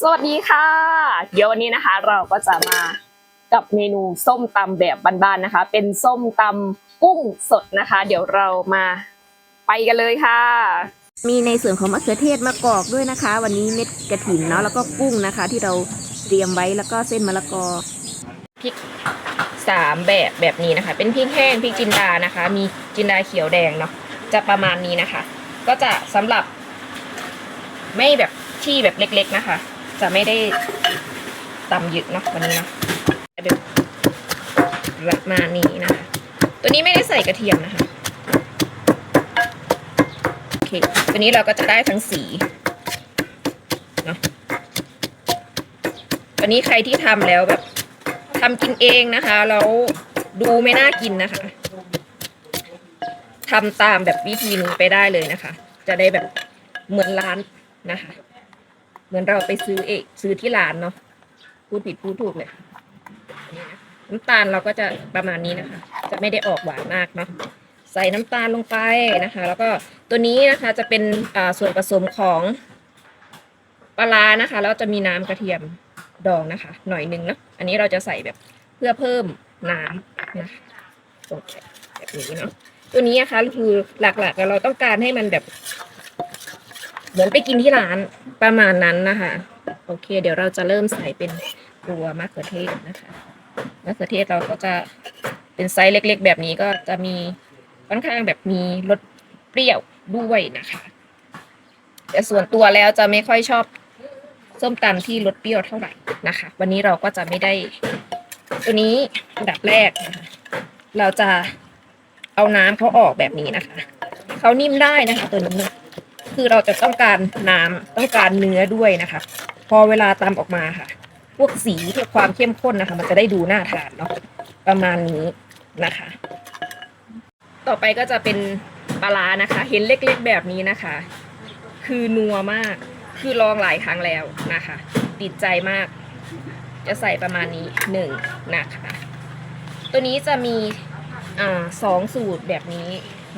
สวัสดีค่ะ เดี๋ยววันนี้นะคะ เราก็จะมากับเมนูส้มตำแบบบ้านๆนะคะ เป็นส้มตำกุ้งสดนะคะ เดี๋ยวเรามาไปกันเลยค่ะ มีในส่วนของมะเขือเทศมะกอกด้วยนะคะ วันนี้เม็ดกระถินเนาะแล้วก็กุ้งนะคะ ที่เราเตรียมไว้แล้วก็เส้นมะละกอพริกสามแบบแบบนี้นะคะ เป็นพริกแห้งพริกจินดานะคะ มีจินดาเขียวแดงเนาะจะประมาณนี้นะคะ ก็จะสำหรับไม่แบบ ที่แบบเล็ก ๆนะคะ จะไม่ได้ตำเยอะเนาะวันนี้เนาะเดี๋ยวประมาณนี้นะคะ ตัวนี้ไม่ได้ใส่กระเทียมนะคะโอเคตัวนี้เราก็จะได้ทั้งสีเนาะวันนี้ใครที่ทำแล้วแบบทำกินเองนะคะแล้วดูไม่น่ากินนะคะทำตามแบบวิธีนี้ไปได้เลยนะคะ จะได้แบบเหมือนร้านนะคะ เหมือนเราไปซื้อเอกซื้อที่ร้านเนาะพูดผิดพูดถูกเลยนี่นะน้ำตาลเราก็จะประมาณนี้นะคะ จะไม่ได้ออกหวานมากเนาะใส่น้ำตาลลงไปนะคะ แล้วก็ตัวนี้นะคะจะเป็นอ่าส่วนผสมของปลานะคะแล้วจะมีน้ำกระเทียมดองนะคะ หน่อยหนึงเนาะอันนี้เราจะใส่แบบเพื่อเพิ่มน้ำนะคะลงแบบนี้เนาะตัวนี้นะคะคือหลักๆเราต้องการให้มันแบบ เหมือนไปกินที่ร้านประมาณนั้นนะคะ โอเค เดี๋ยวเราจะเริ่มใส่เป็นตัวมะเขือเทศนะคะมะเขือเทศเราก็จะเป็นไซส์เล็ก ๆ แบบนี้ก็จะมีค่อนข้างแบบมีรสเปรี้ยวด้วยนะคะ แต่ส่วนตัวแล้วจะไม่ค่อยชอบส้มตำที่รสเปรี้ยวเท่าไหร่นะคะ วันนี้เราก็จะไม่ได้ ตัวนี้อันดับแรกนะคะเราจะเอาน้ำเขาออกแบบนี้นะคะเขานิ่มได้นะคะ ตัวนี้ คือเราจะต้องการน้ำต้องการเนื้อด้วยนะคะ พอเวลาตำออกมาค่ะ พวกสีพวกความเข้มข้นนะคะ มันจะได้ดูน่าทานเนาะประมาณนี้นะคะ ต่อไปก็จะเป็นปลาร้านะคะ เห็นเล็กๆแบบนี้นะคะ คือนัวมากคือลองหลายครั้งแล้วนะคะ ติดใจมาก จะใส่ประมาณนี้หนึ่งนะคะ ตัวนี้จะมีอ่าสองสูตรแบบนี้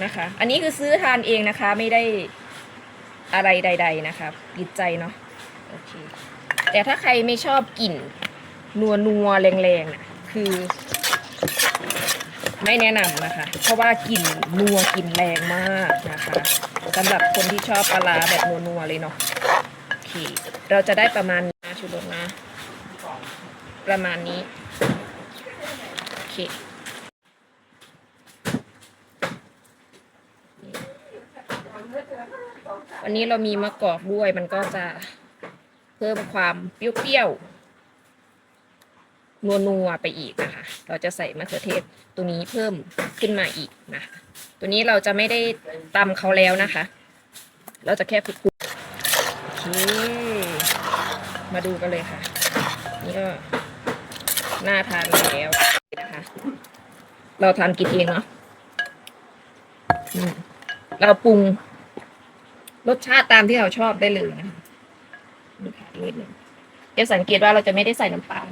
นะคะ อันนี้คือซื้อทานเองนะคะไม่ได้ อะไรใด ๆ นะครับติดใจเนาะโอเคแต่ถ้าใครไม่ชอบกลิ่นนัวนัวแรงๆนะคือ ไม่แนะนำนะคะ เพราะว่ากลิ่นนัวกลิ่นแรงมากนะคะสำหรับคนที่ชอบปลาแบบนัวๆเลยเนาะโอเคเราจะได้ประมาณนี้นะชูรสนะ ประมาณนี้โอเค วันนี้เรามีมะกอกด้วยมันก็จะเพิ่มความเปรี้ยวๆนัวๆไปอีกนะคะ เราจะใส่มะเขือเทศตัวนี้เพิ่มขึ้นมาอีกนะคะ ตัวนี้เราจะไม่ได้ตำเขาแล้วนะคะ เราจะแค่คลุกโอเคมาดูกันเลยค่ะ นี่ก็น่าทานแล้วนะคะ เราทานกินเองเนาะเราปรุง รสชาติตามที่เราชอบได้เลยนะคะนี่ค่ะนิดนึงจะสังเกตว่าเราจะไม่ได้ใส่น้ำตาล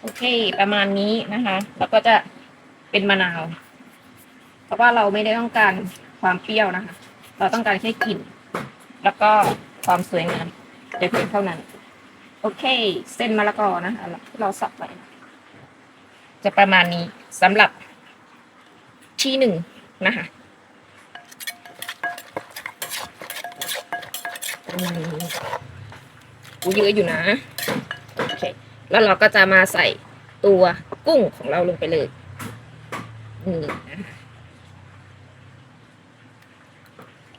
โอเค ประมาณนี้นะคะแล้วก็จะเป็นมะนาว เพราะว่าเราไม่ได้ต้องการความเปรี้ยวนะคะ เราต้องการแค่กลิ่น แล้วก็ความสวยงามแต่เพียงเท่านั้น โอเค เส้นมะละกอนะคะเราสับไว้จะประมาณนี้สำหรับที่หนึ่งนะคะ ประมาณนี้อูเยอะอยู่นะ โอเค แล้วเราก็จะมาใส่ตัวกุ้งของเราลงไปเลยนี่นะคะ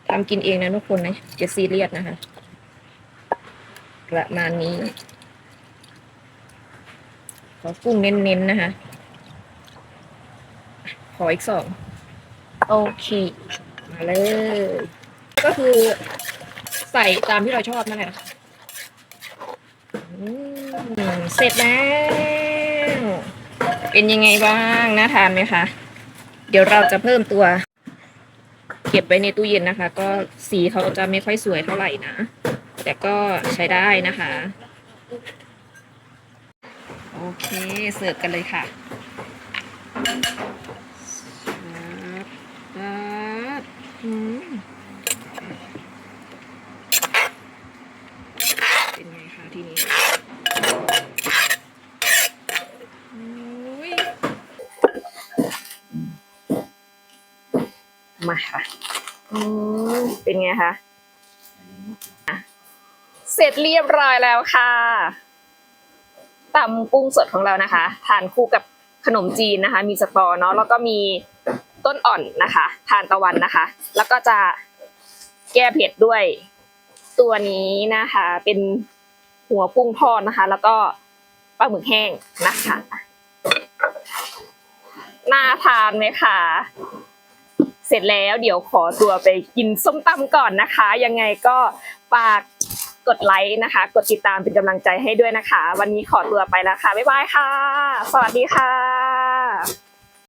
ทำกินเองนะทุกคนนะจะซีเรียสนะคะ ประมาณนี้ ขอกุ้งเน้นๆนะคะ ขออีกสอง โอเค มาเลย ก็คือ ใส่ตามที่เราชอบนั่นแหละเสร็จแล้ว เป็นยังไงบ้างน่าทานไหมคะ เดี๋ยวเราจะเพิ่มตัว เก็บไว้ในตู้เย็นนะคะ ก็สีเขาจะไม่ค่อยสวยเท่าไหร่นะ แต่ก็ใช้ได้นะคะ โอเค เสิร์ฟกันเลยค่ะครับครับอืม เป็นไง ทีนี้อุ๊ย มาค่ะอืมเป็นไงคะอะเสร็จเรียบร้อยแล้วค่ะตำกุ้งสดของเรานะคะ ทานคู่กับขนมจีนนะคะ มีสตอเนาะแล้วก็มีต้นอ่อนนะคะทานตะวันนะคะ แล้วก็จะแก้เผ็ดด้วย ตัวนี้นะคะ เป็นหัวกุ้งทอดนะคะ แล้วก็ปลาหมึกแห้งนะคะน่าทานไหมคะ เสร็จแล้วเดี๋ยวขอตัวไปกินส้มตำก่อนนะคะ ยังไงก็ฝากกดไลค์นะคะ กดติดตามเป็นกำลังใจให้ด้วยนะคะ วันนี้ขอตัวไปแล้วค่ะบ๊ายบายค่ะ สวัสดีค่ะ